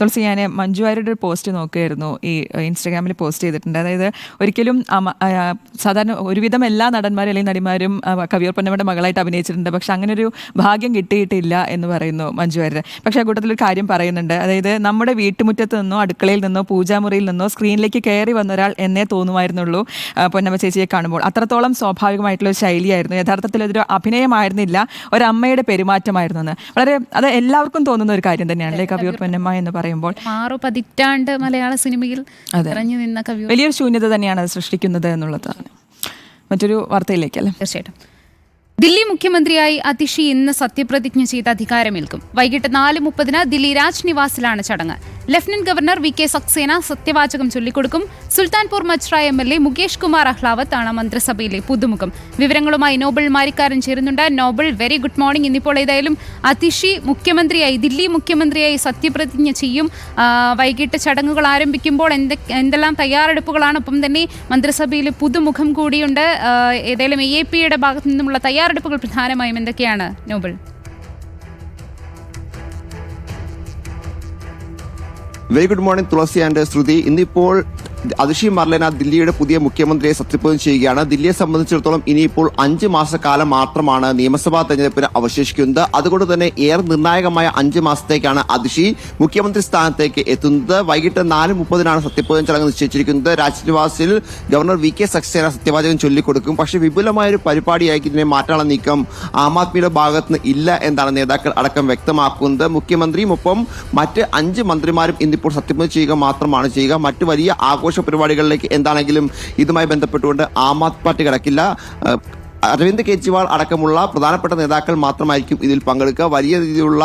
തുളസി ഞാൻ മഞ്ജു വാര്യരുടെ പോസ്റ്റ് നോക്കുകയായിരുന്നു. ഈ ഇൻസ്റ്റാഗ്രാമിൽ പോസ്റ്റ് ചെയ്തിട്ടുണ്ട്. അതായത് ഒരിക്കലും സാധാരണ ഒരുവിധം എല്ലാ നടന്മാരും അല്ലെങ്കിൽ നടിമാരും കവിയൂർ പൊന്നമ്മയുടെ മകളായിട്ട് അഭിനയിച്ചിട്ടുണ്ട്. പക്ഷെ അങ്ങനെ ഒരു ഭാഗ്യം കിട്ടിയിട്ടില്ല എന്ന് പറയുന്നു മഞ്ജു വാര്യർ പക്ഷേ ആ കൂട്ടത്തിൽ ഒരു കാര്യം പറയുന്നുണ്ട്. അതായത് നമ്മുടെ വീട്ടുമുറ്റത്ത് നിന്നോ അടുക്കളയിൽ നിന്നോ പൂജാമുറിയിൽ നിന്നോ സ്ക്രീനിലേക്ക് കയറി വന്ന ഒരാൾ എന്നേ തോന്നുമായിരുന്നുള്ളൂ പൊന്നമ്മ ചേച്ചിയെ കാണുമ്പോൾ. അത്രത്തോളം സ്വാഭാവികമായിട്ടുള്ള ഒരു ശൈലിയായിരുന്നു. യഥാർത്ഥത്തിൽ അതൊരു അഭിനയമായിരുന്നില്ല ഒരമ്മയുടെ പെരുമാറ്റമായിരുന്നു എന്ന് വളരെ അത് എല്ലാവർക്കും തോന്നുന്ന ഒരു കാര്യം തന്നെയാണ് കവിയൂർ പൊന്നമ്മ എന്ന് പറയുമ്പോൾ ആറു പതിറ്റാണ്ട് മലയാള സിനിമയിൽ നിറഞ്ഞു നിന്ന കവി വലിയൊരു ശൂന്യത തന്നെയാണ് അത് സൃഷ്ടിക്കുന്നത് എന്നുള്ളതാണ് മറ്റൊരു വാർത്തയിലേക്കല്ലേ തീർച്ചയായിട്ടും. ദില്ലി മുഖ്യമന്ത്രിയായി അതിഷി ഇന്ന് സത്യപ്രതിജ്ഞ ചെയ്ത് അധികാരമേൽക്കും. വൈകിട്ട് നാല് മുപ്പതിന് ദില്ലി രാജ് നിവാസിലാണ് ചടങ്ങ്. Lieutenant governor V K Saxena സത്യവാചകം ചൊല്ലിക്കൊടുക്കും. Sultanpur Majra M L A Mukesh Kumar Ahlawat ആണ് മന്ത്രിസഭയിലെ പുതുമുഖം. വിവരങ്ങളുമായി നോബൽ മാരിക്കാരൻ ചേരുന്നുണ്ട്. നോബൽ വെരി ഗുഡ് മോർണിംഗ് ഇന്നിപ്പോൾ ഏതായാലും അതിഷി മുഖ്യമന്ത്രിയായി ദില്ലി മുഖ്യമന്ത്രിയായി സത്യപ്രതിജ്ഞ ചെയ്യും. വൈകിട്ട് ചടങ്ങുകൾ ആരംഭിക്കുമ്പോൾ എന്തൊ എന്തെല്ലാം തയ്യാറെടുപ്പുകളാണ്? ഒപ്പം തന്നെ മന്ത്രിസഭയിൽ പുതുമുഖം കൂടിയുണ്ട്. ഏതായാലും എ എ പിയുടെ ഭാഗത്തു നിന്നുമുള്ള തയ്യാറെടുപ്പുകൾ പ്രധാനമായും എന്തൊക്കെയാണ്? Noble very good morning Thulasi and Shruti ഇന്നിപ്പോൾ അതിഷി മർലേന ദില്ലിയുടെ പുതിയ മുഖ്യമന്ത്രിയെ സത്യപ്രതിജ്ഞ ചെയ്യുകയാണ്. ദില്ലിയെ സംബന്ധിച്ചിടത്തോളം ഇനിയിപ്പോൾ അഞ്ച് മാസക്കാലം മാത്രമാണ് നിയമസഭാ തെരഞ്ഞെടുപ്പിന് അവശേഷിക്കുന്നത്. അതുകൊണ്ട് തന്നെ ഏറെ നിർണായകമായ അഞ്ച് മാസത്തേക്കാണ് അതിഷി മുഖ്യമന്ത്രി സ്ഥാനത്തേക്ക് എത്തുന്നത്. വൈകിട്ട് നാല് മുപ്പതിനാണ് സത്യപ്രതിജ്ഞ ചടങ്ങ് നിശ്ചയിച്ചിരിക്കുന്നത്. രാജ്നിവാസിൽ ഗവർണർ വി കെ സക്സേന സത്യവാചകം ചൊല്ലിക്കൊടുക്കും. പക്ഷേ വിപുലമായ ഒരു പരിപാടിയായി ഇതിനെ മാറ്റാനുള്ള നീക്കം ആം ആദ്മിയുടെ ഭാഗത്ത് നിന്ന് ഇല്ല എന്നാണ് നേതാക്കൾ അടക്കം വ്യക്തമാക്കുന്നത്. മുഖ്യമന്ത്രിയും ഒപ്പം മറ്റ് അഞ്ച് മന്ത്രിമാരും ഇന്നിപ്പോൾ സത്യപ്രതിജ്ഞ ചെയ്യുക മാത്രമാണ് ചെയ്യുക. മറ്റു വലിയ ആഘോഷ പരിപാടികളിലേക്ക് എന്താണെങ്കിലും ഇതുമായി ബന്ധപ്പെട്ടുകൊണ്ട് ആം ആദ്മി പാർട്ടി കിടക്കില്ല. അരവിന്ദ് കെജ്രിവാൾ അടക്കമുള്ള പ്രധാനപ്പെട്ട നേതാക്കൾ മാത്രമായിരിക്കും ഇതിൽ പങ്കെടുക്കുക. വലിയ രീതിയിലുള്ള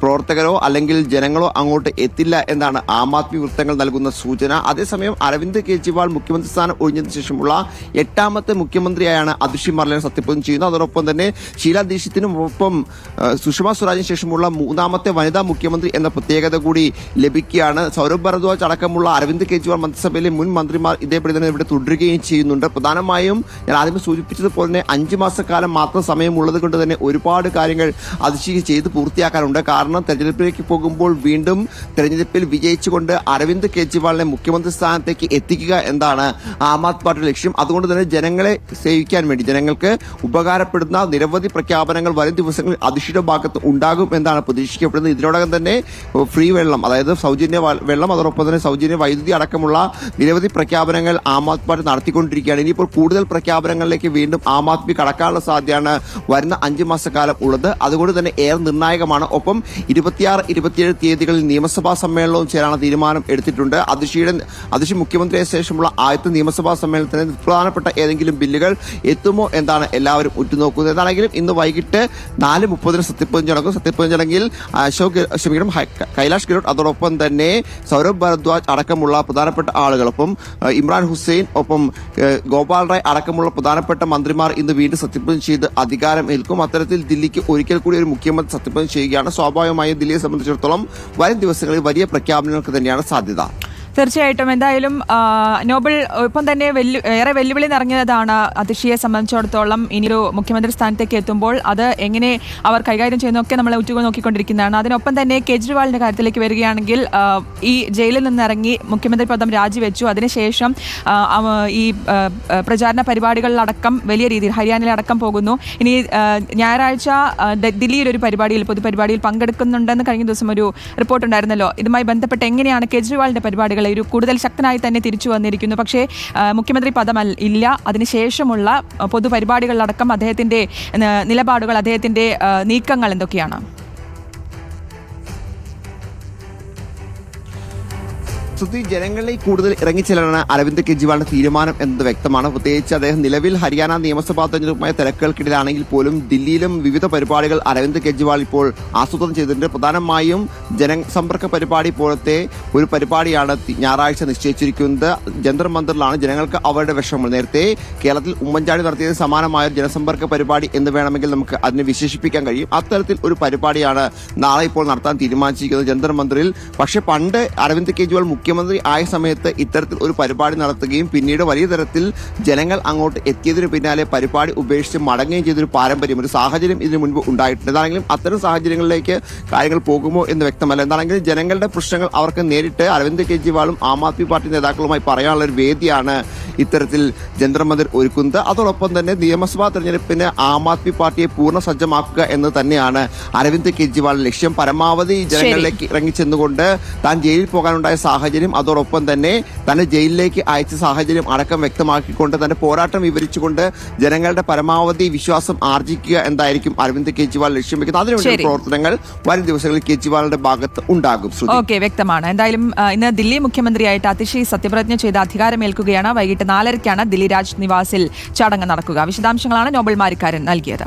പ്രവർത്തകരോ അല്ലെങ്കിൽ ജനങ്ങളോ അങ്ങോട്ട് എത്തില്ല എന്നാണ് ആം ആദ്മി വൃത്തങ്ങൾ നൽകുന്ന സൂചന. അതേസമയം അരവിന്ദ് കെജ്രിവാൾ മുഖ്യമന്ത്രി സ്ഥാനം ഒഴിഞ്ഞതിന് ശേഷമുള്ള എട്ടാമത്തെ മുഖ്യമന്ത്രിയായാണ് അതിഷി മർലേന സത്യപ്രതിജ്ഞ ചെയ്യുന്നത്. അതോടൊപ്പം തന്നെ ഷീല ദീക്ഷിത്തിനും ഒപ്പം സുഷമ സ്വരാജിന് ശേഷമുള്ള മൂന്നാമത്തെ വനിതാ മുഖ്യമന്ത്രി എന്ന പ്രത്യേകത കൂടി ലഭിക്കുകയാണ്. സൗരഭ് ഭരദ്വാജ് അടക്കമുള്ള അരവിന്ദ് കെജ്രിവാൾ മന്ത്രിസഭയിലെ മുൻ മന്ത്രിമാർ ഇതേപടി തന്നെ ഇവിടെ തുടരുകയും ചെയ്യുന്നുണ്ട്. പ്രധാനമായും ഞാൻ ആദ്യം സൂചിപ്പിച്ചതുപോലെ തന്നെ അഞ്ച് മാസക്കാലം മാത്രം സമയമുള്ളത് കൊണ്ട് തന്നെ ഒരുപാട് കാര്യങ്ങൾ അതിശീ ചെയ്ത് പൂർത്തിയാക്കാനുണ്ട്. കാരണം തെരഞ്ഞെടുപ്പിലേക്ക് പോകുമ്പോൾ വീണ്ടും തെരഞ്ഞെടുപ്പിൽ വിജയിച്ചുകൊണ്ട് അരവിന്ദ് കെജ്രിവാളിനെ മുഖ്യമന്ത്രി സ്ഥാനത്തേക്ക് എത്തിക്കുക എന്നാണ് ആം ആദ്മി പാർട്ടിയുടെ ലക്ഷ്യം. അതുകൊണ്ട് തന്നെ ജനങ്ങളെ സേവിക്കാൻ വേണ്ടി ജനങ്ങൾക്ക് ഉപകാരപ്പെടുന്ന നിരവധി പ്രഖ്യാപനങ്ങൾ വരും ദിവസങ്ങളിൽ അധിഷ്ഠിത ഭാഗത്ത് ഉണ്ടാകും എന്നാണ് പ്രതീക്ഷിക്കപ്പെടുന്നത്. ഇതിനോടകം തന്നെ ഫ്രീ വെള്ളം അതായത് സൗജന്യ വെള്ളം അതോടൊപ്പം തന്നെ സൗജന്യ വൈദ്യുതി അടക്കമുള്ള നിരവധി പ്രഖ്യാപനങ്ങൾ ആം ആദ്മി പാർട്ടി നടത്തിക്കൊണ്ടിരിക്കുകയാണ്. ഇനിയിപ്പോൾ കൂടുതൽ പ്രഖ്യാപനങ്ങളിലേക്ക് വീണ്ടും ആം ആദ്മി കടക്കാനുള്ള സാധ്യതയാണ് വരുന്ന അഞ്ച് മാസക്കാലം ഉള്ളത്. അതുകൊണ്ട് തന്നെ ഏറെ നിർണായകമാണ്. ഒപ്പം ഇരുപത്തിയാറ് ഇരുപത്തിയേഴ് തീയതികളിൽ നിയമസഭാ സമ്മേളനവും ചേരാനുള്ള തീരുമാനം എടുത്തിട്ടുണ്ട്. അതിഷിയുടെ അതിഷി മുഖ്യമന്ത്രിയെ ശേഷമുള്ള ആദ്യത്തെ നിയമസഭാ സമ്മേളനത്തിന് പ്രധാനപ്പെട്ട ഏതെങ്കിലും ബില്ലുകൾ എത്തുമോ എന്നാണ് എല്ലാവരും ഉറ്റുനോക്കുന്നത്. എന്താണെങ്കിലും ഇന്ന് വൈകിട്ട് നാല് മുപ്പതിന് സത്യപ്രതിജ്ഞ നടക്കും. സത്യപ്രതിജ്ഞ ചടങ്ങിൽ അശോക് ക്ഷമിക്കണം കൈലാഷ് ഗെഹ്ലോട്ട് അതോടൊപ്പം തന്നെ സൗരഭ് ഭരദ്വാജ് അടക്കമുള്ള പ്രധാനപ്പെട്ട ആളുകളൊപ്പം ഒപ്പം ഇമ്രാൻ ഹുസൈൻ ഒപ്പം ഗോപാൽ റായ് അടക്കമുള്ള പ്രധാനപ്പെട്ട മന്ത്രിമാർ ഇന്ന് വീണ്ടും സത്യപ്രതിജ്ഞ ചെയ്ത് അധികാരം ഏൽക്കും. അത്തരത്തിൽ ദില്ലിക്ക് ഒരിക്കൽ കൂടി ഒരു മുഖ്യമന്ത്രി സത്യപ്രതിജ്ഞ ചെയ്യുകയാണ്. സ്വാഭാവികമായും ദില്ലിയെ സംബന്ധിച്ചിടത്തോളം വരും ദിവസങ്ങളിൽ വലിയ പ്രഖ്യാപനങ്ങൾക്ക് തന്നെയാണ് സാധ്യത. തീർച്ചയായിട്ടും. എന്തായാലും നോബൽ ഇപ്പം തന്നെ വെല്ലു ഏറെ വെല്ലുവിളി നിറഞ്ഞതാണ് അതിഷിയെ സംബന്ധിച്ചിടത്തോളം ഇനിയൊരു മുഖ്യമന്ത്രി സ്ഥാനത്തേക്ക് എത്തുമ്പോൾ അത് എങ്ങനെ അവർ കൈകാര്യം ചെയ്യുന്നതൊക്കെ നമ്മൾ ഉറ്റുകൾ നോക്കിക്കൊണ്ടിരിക്കുന്നതാണ്. അതിനൊപ്പം തന്നെ കേജ്രിവാളിന്റെ കാര്യത്തിലേക്ക് വരികയാണെങ്കിൽ ഈ ജയിലിൽ നിന്നിറങ്ങി മുഖ്യമന്ത്രി പദം രാജിവെച്ചു. അതിനുശേഷം ഈ പ്രചാരണ പരിപാടികളിലടക്കം വലിയ രീതിയിൽ ഹരിയാനയിലടക്കം പോകുന്നു. ഇനി ഞായറാഴ്ച ദില്ലിയിൽ ഒരു പരിപാടിയിൽ പൊതുപരിപാടിയിൽ പങ്കെടുക്കുന്നുണ്ടെന്ന് കഴിഞ്ഞ ദിവസം ഒരു റിപ്പോർട്ടുണ്ടായിരുന്നല്ലോ. ഇതുമായി ബന്ധപ്പെട്ട് എങ്ങനെയാണ് കേജ്രിവാളിന്റെ പരിപാടികൾ ഒരു കൂടുതൽ ശക്തനായി തന്നെ തിരിച്ചു വന്നിരിക്കുന്നു. പക്ഷേ മുഖ്യമന്ത്രി പദം ഇല്ല. അതിനുശേഷമുള്ള പൊതുപരിപാടികളിലടക്കം അദ്ദേഹത്തിന്റെ നിലപാടുകൾ അദ്ദേഹത്തിന്റെ നീക്കങ്ങൾ എന്തൊക്കെയാണ്? ശ്രുതി ജനങ്ങളിലേക്ക് കൂടുതൽ ഇറങ്ങിച്ചെല്ലാനാണ് അരവിന്ദ് കെജ്രിവാളിന്റെ തീരുമാനം എന്നത് വ്യക്തമാണ്. പ്രത്യേകിച്ച് അദ്ദേഹം നിലവിൽ ഹരിയാന നിയമസഭാ തെരഞ്ഞെടുപ്പുമായ തിരക്കുകൾക്കിടയിലാണെങ്കിൽ പോലും ദില്ലിയിലും വിവിധ പരിപാടികൾ അരവിന്ദ് കെജ്രിവാൾ ഇപ്പോൾ ആസൂത്രണം ചെയ്തിട്ടുണ്ട്. പ്രധാനമായും ജനസമ്പർക്ക പരിപാടി പോലത്തെ ഒരു പരിപാടിയാണ് ഞായറാഴ്ച നിശ്ചയിച്ചിരിക്കുന്നത്. ജന്തർ മന്ദിറിലാണ് ജനങ്ങൾക്ക് അവരുടെ വിഷമങ്ങൾ നേരത്തെ കേരളത്തിൽ ഉമ്മൻചാണ്ടി നടത്തിയത് സമാനമായ ജനസമ്പർക്ക പരിപാടി എന്ന് വേണമെങ്കിൽ നമുക്ക് അതിനെ വിശേഷിപ്പിക്കാൻ കഴിയും. അത്തരത്തിൽ ഒരു പരിപാടിയാണ് നാളെ ഇപ്പോൾ നടത്താൻ തീരുമാനിച്ചിരിക്കുന്നത് ജന്തർ പക്ഷേ പണ്ട് അരവിന്ദ് കെജ്രിവാൾ മുഖ്യ മുഖ്യമന്ത്രി ആയ സമയത്ത് ഇത്തരത്തിൽ ഒരു പരിപാടി നടത്തുകയും പിന്നീട് വലിയ തരത്തിൽ ജനങ്ങൾ അങ്ങോട്ട് എത്തിയതിനു പിന്നാലെ പരിപാടി ഉപേക്ഷിച്ച് മടങ്ങുകയും ചെയ്തൊരു പാരമ്പര്യം ഒരു സാഹചര്യം ഇതിനു മുൻപ് ഉണ്ടായിട്ടുണ്ട്. എന്താണെങ്കിലും അത്തരം സാഹചര്യങ്ങളിലേക്ക് കാര്യങ്ങൾ പോകുമോ എന്ന് വ്യക്തമല്ല. എന്താണെങ്കിലും ജനങ്ങളുടെ പ്രശ്നങ്ങൾ അവർക്ക് നേരിട്ട് അരവിന്ദ് കെജ്രിവാളും ആം ആദ്മി പാർട്ടി നേതാക്കളുമായി പറയാനുള്ള ഒരു വേദിയാണ് ഇത്തരത്തിൽ ജന്തർ മന്ദിർ ഒരുക്കുന്നത്. അതോടൊപ്പം തന്നെ നിയമസഭാ തെരഞ്ഞെടുപ്പിന് ആം ആദ്മി പാർട്ടിയെ പൂർണ സജ്ജമാക്കുക എന്ന് തന്നെയാണ് അരവിന്ദ് കെജ്രിവാൾ ലക്ഷ്യം. പരമാവധി ജനങ്ങളിലേക്ക് ഇറങ്ങിച്ചെന്നുകൊണ്ട് താൻ ജയിലിൽ പോകാനുണ്ടായ സാഹചര്യം അതോടൊപ്പം തന്നെ തന്നെ ജയിലിലേക്ക് അയച്ച സാഹചര്യം അടക്കം വ്യക്തമാക്കിക്കൊണ്ട് തന്റെ പോരാട്ടം വിവരിച്ചുകൊണ്ട് ജനങ്ങളുടെ പരമാവധി വിശ്വാസം ആർജിക്കുക എന്തായിരിക്കും അരവിന്ദ് കെജ്രിവാൾ ലക്ഷ്യം വെക്കുന്നത്. അതിനുവേണ്ടി പ്രവർത്തനങ്ങൾ വരും ദിവസങ്ങളിൽ കെജ്രിവാളിന്റെ ഭാഗത്ത് ഉണ്ടാകും. ഓക്കെ വ്യക്തമാണ്. എന്തായാലും ഇന്ന് ദില്ലി മുഖ്യമന്ത്രിയായിട്ട് അതിഷി സത്യപ്രതിജ്ഞ ചെയ്ത് അധികാരമേൽക്കുകയാണ്. വൈകിട്ട് നാലരയ്ക്കാണ് ദില്ലി രാജ് നിവാസിൽ ചടങ്ങ് നടക്കുക. വിശദാംശങ്ങളാണ് നോബൽ മാരിക്കാരൻ നൽകിയത്.